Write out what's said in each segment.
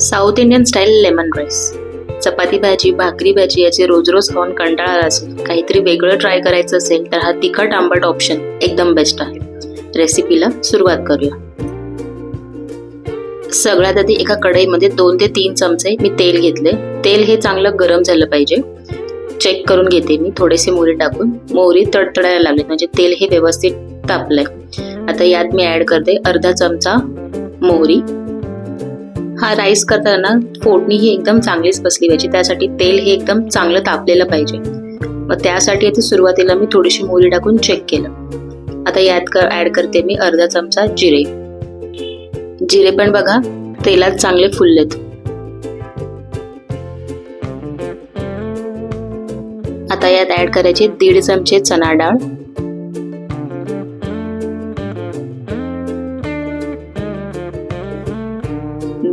South Indian style lemon rice. Chapati भाजी भाकरी भाजी याचे रोज रोज खाऊन कंटाळा असेल. काहीतरी वेगळं ट्राय करायचं असेल तर हा तिखट आंबट ऑप्शन एकदम बेस्ट आहे. रेसिपीला सुरुवात करूया. सगळ्यात आधी एका कढईमध्ये दोन ते तीन चमचे मी तेल घेतले. तेल हे चांगलं गरम झालं पाहिजे. चेक करून घेते मी. थोडेसे मोहरी टाकून. मोहरी तडतडायला लागले. म्हणजे तेल हे व्यवस्थित तापलंय. आता यात मी ऍड करते अर्धा चमचा मोहरी. हा राईस करताना फोडणी ही एकदम चांगलीच बसली पाहिजे. त्यासाठी तेल हे एकदम चांगलं तापलेलं पाहिजे. मग त्यासाठी आता सुरुवातीला मी थोडीशी मोहरी टाकून चेक केलं. आता यात ॲड करते मी अर्धा चमचा जिरे. जिरे पण बघा तेलात चांगले फुललेत. आता यात ॲड करायचे दीड चमचे चणा डाळ.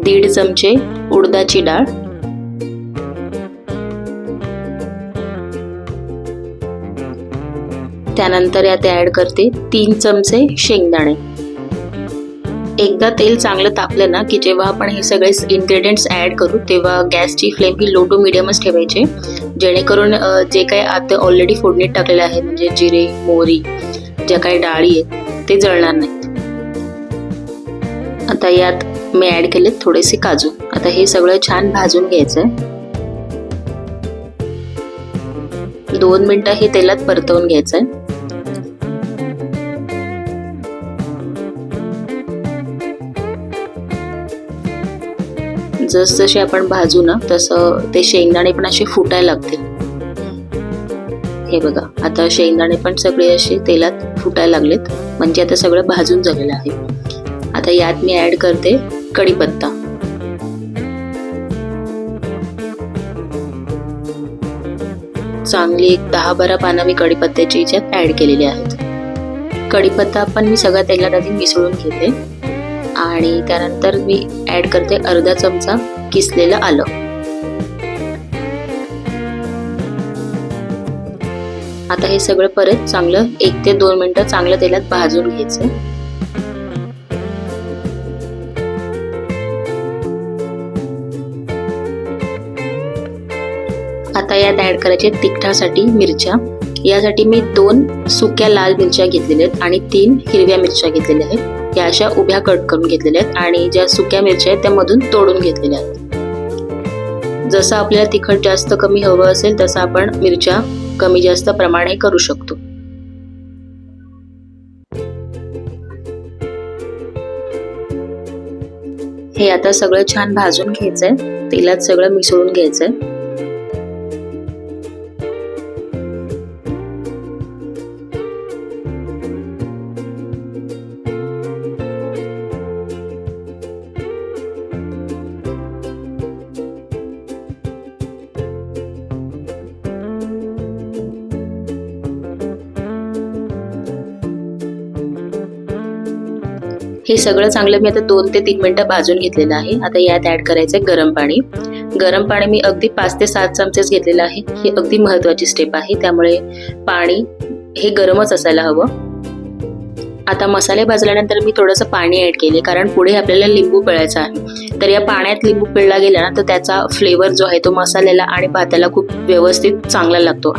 दीड चमचे उडदाची डाळ. त्यानंतर यात ऍड करते तीन चमचे शेंगदाणे. एकदा तेल चांगलं तापलं ना की जेव्हा आपण हे सगळे इन्ग्रेडियंट्स ऍड करू तेव्हा गॅसची फ्लेम ही लो टू मिडियमच ठेवायचे. जेणेकरून जे काही आता ऑलरेडी फोडणीत टाकलेले आहे म्हणजे जिरे मोहरी ज्या काही डाळी आहेत ते जळणार नाहीत. आता यात मी ऍड केलेत थोडेसे काजू. आता हे सगळं छान भाजून घ्यायचं आहे दोन मिनिटं हे तेलात परतवून घ्यायचं आहे जसजसे आपण भाजू ना तसं ते शेंगदाणे पण असे फुटायला लागतील. हे बघा आता शेंगदाणे पण सगळे असे तेलात फुटायला लागलेत. म्हणजे आता सगळं भाजून झालेलं आहे. आता यात मी ऍड करते कढीपत्ता. चांगली एक दहा बारा पानं मी कढीपत्त्याची याच्यात ॲड केलेली आहेत. कढीपत्ता पण मी सगळ्या तेलात आधी मिसळून घेते. आणि त्यानंतर मी ॲड करते अर्धा चमचा किसलेलं आलं. आता हे सगळं परत चांगलं एक ते दोन मिनटं चांगलं तेलात भाजून घ्यायचं. आता यात ऍड करायचे तिखटासाठी मिरच्या. यासाठी मी दोन सुक्या लाल मिरच्या घेतलेल्या आहेत आणि तीन हिरव्या मिरच्या घेतलेल्या आहेत. या अशा उभ्या कट करून घेतलेल्या आहेत आणि ज्या सुक्या मिरच्या आहेत त्या मधून तोडून घेतलेल्या आहेत. जसं आपल्याला तिखट जास्त कमी हवं असेल तसं आपण मिरच्या कमी जास्त प्रमाणे करू शकतो. हे आता सगळं छान भाजून घ्यायचंय. तेलात सगळं मिसळून घ्यायचंय. हे सगळं चांगलं मी आता दोन ते तीन मिनटं भाजून घेतलेलं आहे. आता यात ऍड आहे गरम पाणी. गरम पाणी मी अगदी पाच ते सात चमचेच घेतलेलं आहे. ही अगदी महत्वाची स्टेप आहे. त्यामुळे पाणी हे गरमच असायला हवं. आता मसाले भाजल्यानंतर मी थोडंसं पाणी ऍड केले कारण पुढे आपल्याला लिंबू पिळायचा आहे. तर या पाण्यात लिंबू पिळला गेला ना तर त्याचा फ्लेवर जो आहे तो मसाल्याला आणि भाताला खूप व्यवस्थित चांगला लागतो.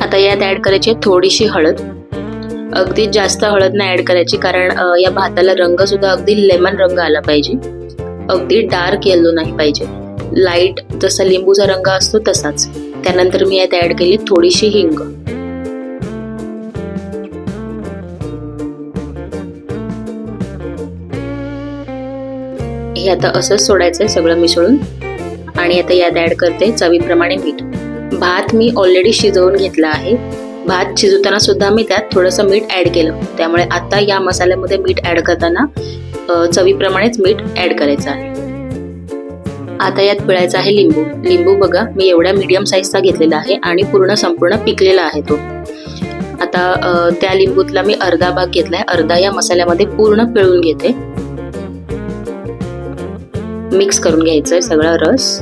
आता यात ऍड करायची आहे थोडीशी हळद. अगदी जास्त हळद नाही ऍड करायची कारण या भाताला रंग सुद्धा अगदी लेमन रंग आला पाहिजे. अगदी डार्क येलो नाही पाहिजे. लाइट जसा लिंबूचा रंग असतो तसाच. त्यानंतर मी यात ऍड केली थोडीशी हिंग. हे आता असंच सोडायचंय सगळं मिसळून. आणि आता यात ऍड करते चवीप्रमाणे मीठ. भात मी ऑलरेडी शिजवून घेतला आहे. भात शिजवताना सुद्धा मी त्यात थोडंसं मीठ ऍड केलं. त्यामुळे आता या मसाल्यामध्ये मीठ ऍड करताना चवीप्रमाणेच मीठ ऍड करायचं आहे. आता यात पिळायचा आहे लिंबू. लिंबू बघा मी एवढ्या मीडियम साईजचा घेतलेला आहे आणि पूर्ण संपूर्ण पिकलेला आहे तो. आता त्या लिंबूतला मी अर्धा भाग घेतलाय अर्धा या मसाल्यामध्ये पूर्ण पिळून घेते. मिक्स करून घ्यायचंय सगळा रस.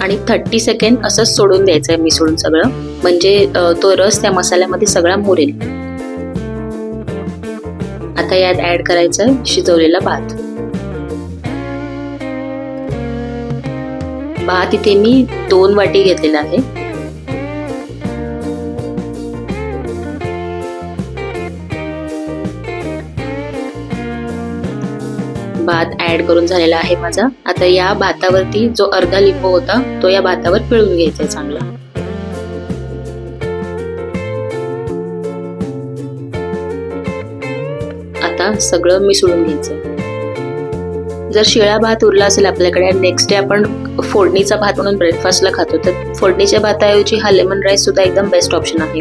आणि थर्टी सेकंड असंच सोडून द्यायचंय मिसळून सगळं. म्हणजे तो रस त्या मसाल्यामध्ये सगळा मुरेल. आता यात ऍड करायचा शिजवलेला भात. भात इथे मी दोन वाटी घेतलेला आहे. भात ऍड करून झालेला आहे माझा. आता या भातावरती जो अर्धा लिंबू होता तो या भातावर पिळून घ्यायचा चांगला. आता सगळं मिसळून घ्यायचं जर शिळा भात उरला असेल आपल्याकडे नेक्स्ट डे आपण फोडणीचा भात म्हणून ब्रेकफास्टला खातो तर फोडणीच्या भाताऐवजी हा लेमन राईस सुद्धा एकदम बेस्ट ऑप्शन आहे.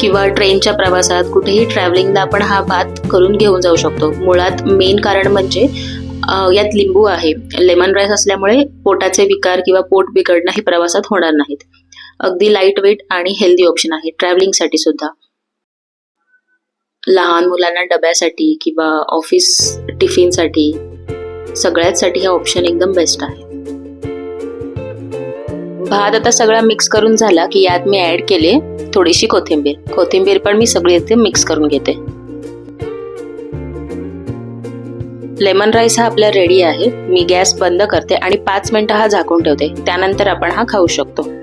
किंवा ट्रेनच्या प्रवासात कुठेही ट्रॅव्हलिंगला आपण हा भात करून घेऊन जाऊ शकतो. मुळात मेन कारण म्हणजे यात लिंबू आहे. लेमन राईस असल्यामुळे पोटाचे विकार किंवा पोट बिघडणं हे प्रवासात होणार नाहीत. अगदी लाइट वेट आणि हेल्दी ऑप्शन आहे ट्रॅव्हलिंगसाठी सुद्धा. लहान मुलांना डब्यासाठी किंवा ऑफिस टिफिनसाठी सगळ्याचसाठी हा ऑप्शन एकदम बेस्ट आहे. भात आता सगळा मिक्स करून झाला की यात मी ऍड केले थोडीशी कोथिंबीर. कोथिंबीर पण मी सगळी इथे मिक्स करून घेते. लेमन राईस हा आपला रेडी आहे. मी गॅस बंद करते आणि पाच मिनटं हा झाकून ठेवते. त्यानंतर आपण हा खाऊ शकतो.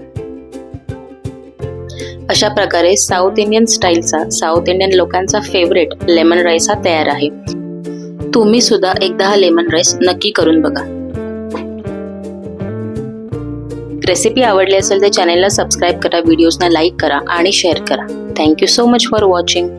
अशा प्रकारे साऊथ इंडियन स्टाईलचा साऊथ इंडियन लोकांचा फेवरेट लेमन राईस हा तयार आहे. तुम्ही सुद्धा एकदा हा लेमन राईस नक्की करून बघा. रेसिपी आवडली असेल तर चॅनलला सबस्क्राईब करा व्हिडिओजना लाईक करा आणि शेअर करा. Thank you so much for watching